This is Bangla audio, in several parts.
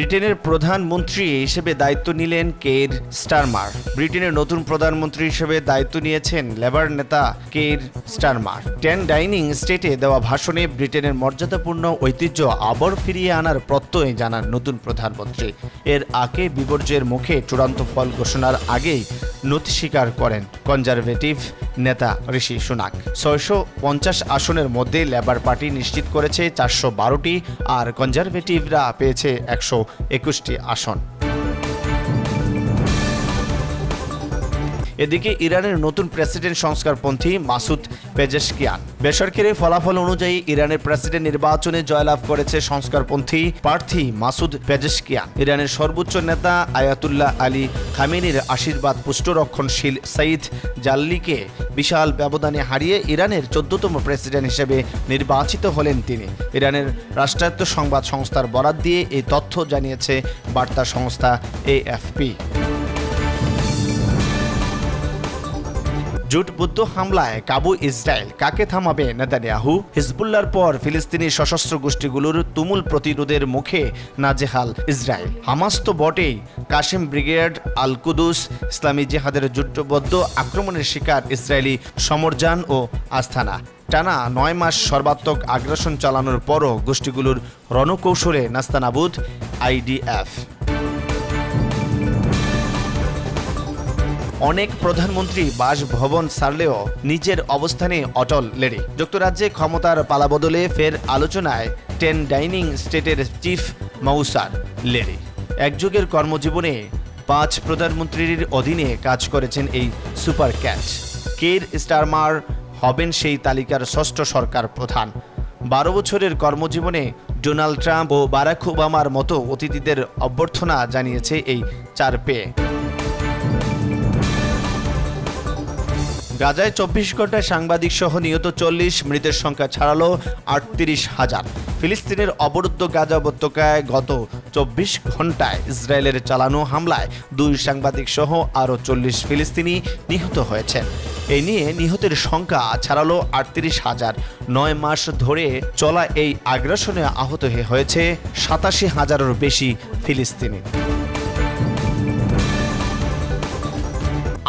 ব্রিটেনের প্রধানমন্ত্রী হিসেবে দায়িত্ব নিলেন কের স্টারমার। ব্রিটেনের নতুন প্রধানমন্ত্রী হিসেবে দায়িত্ব নিয়েছেন লেবার নেতা কের স্টারমার। টেন ডাইনিং স্টেটে দেওয়া ভাষণে ব্রিটেনের মর্যাদাপূর্ণ ঐতিহ্য আবার ফিরিয়ে আনার প্রত্যয় জানান নতুন প্রধানমন্ত্রী। এর আগে বিপর্যয়ের মুখে চূড়ান্ত ফল ঘোষণার আগেই নথি স্বীকার করেন কনজারভেটিভ নেতা ঋষি সুনাক। ছয়শো পঞ্চাশ আসনের মধ্যে লেবার পার্টি নিশ্চিত করেছে চারশো বারোটি আর কনজারভেটিভরা পেয়েছে একশো একুশটি আসন। এদিকে ইরানের নতুন প্রেসিডেন্ট সংস্কারপন্থী মাসুদ পেজেশকিয়ান। বেসরকারি ফলাফল অনুযায়ী ইরানের প্রেসিডেন্ট নির্বাচনে জয়লাভ করেছে সংস্কারপন্থী প্রার্থী মাসুদ পেজেশকিয়ান। ইরানের সর্বোচ্চ নেতা আয়াতুল্লাহ আলী খামেনির আশীর্বাদ পুষ্টরক্ষণশীল সঈদ জাল্লিকে বিশাল ব্যবধানে হারিয়ে ইরানের চোদ্দতম প্রেসিডেন্ট হিসেবে নির্বাচিত হলেন তিনি। ইরানের রাষ্ট্রায়ত্ত সংবাদ সংস্থার বরাত দিয়ে এই তথ্য জানিয়েছে বার্তা সংস্থা এএফপি। জুটবুদ্ধ হামলায় কাবু ইসরায়েল কাকে থামাবে নেতানিয়াহু? হিজবুল্লার পর ফিলিস্তিনি সশস্ত্র গোষ্ঠীগুলোর তুমুল প্রতিরোধের মুখে নাজেহাল ইসরায়েল। হামাস তো বটেই। কাশিম ব্রিগেড আল কুদুস ইসলামী জেহাদের জুটবদ্ধ আক্রমণের শিকার ইসরায়েলি সমরজান ও আস্থানা টানা নয় মাস সর্বাত্মক আগ্রাসন চালানোর পরও গোষ্ঠীগুলোর রণকৌশলে নাস্তানাবুদ আইডিএফ। অনেক প্রধানমন্ত্রী বাসভবন ছাড়লেও নিজের অবস্থানে অটল লেডি। যুক্তরাজ্যে ক্ষমতার পালাবদলে ফের আলোচনায় টেন ডাইনিং স্টেটের চিফ মৌসার লেডি। একযুগের কর্মজীবনে পাঁচ প্রধানমন্ত্রীর অধীনে কাজ করেছেন এই সুপার ক্যাচ কের স্টারমার হবেন সেই তালিকার ষষ্ঠ সরকার প্রধান। বারো বছরের কর্মজীবনে ডোনাল্ড ট্রাম্প ও বারাক ওবামার মতো অতিথিদের অভ্যর্থনা জানিয়েছে এই চার পেয়ে গাজায় চব্বিশ ঘন্টায় সাংবাদিক সহ নিহত চল্লিশ, মৃতের সংখ্যা ছাড়ালো আটত্রিশ হাজার। ফিলিস্তিনের অবরুদ্ধ গাজা উপত্যকায় গত চব্বিশ ঘন্টায় ইসরায়েলের চালানো হামলায় দুই সাংবাদিক সহ আরও চল্লিশ ফিলিস্তিনি নিহত হয়েছেন। এই নিয়ে নিহতের সংখ্যা ছাড়ালো আটত্রিশ হাজার। নয় মাস ধরে চলা এই আগ্রাসনে আহত হয়েছে সাতাশি হাজারেরও বেশি ফিলিস্তিনি।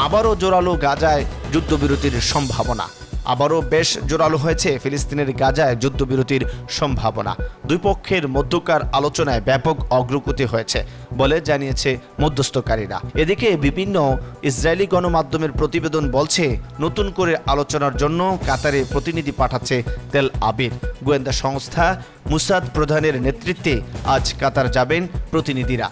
আবারও জোরালো গাজায় যুদ্ধবিরতির সম্ভাবনা। আবারও বেশ জোরালো হয়েছে ফিলিস্তিনের গাজায় যুদ্ধবিরতির সম্ভাবনা। দুই পক্ষের মধ্যকার আলোচনায় ব্যাপক অগ্রগতি হয়েছে বলে জানিয়েছে মধ্যস্থকারীরা। এদিকে বিভিন্ন ইসরায়েলি গণমাধ্যমের প্রতিবেদন বলছে, নতুন করে আলোচনার জন্য কাতারে প্রতিনিধি পাঠাচ্ছে তেল আবির গোয়েন্দা সংস্থা মুসাদ প্রধানের নেতৃত্বে আজ কাতার যাবেন প্রতিনিধিরা।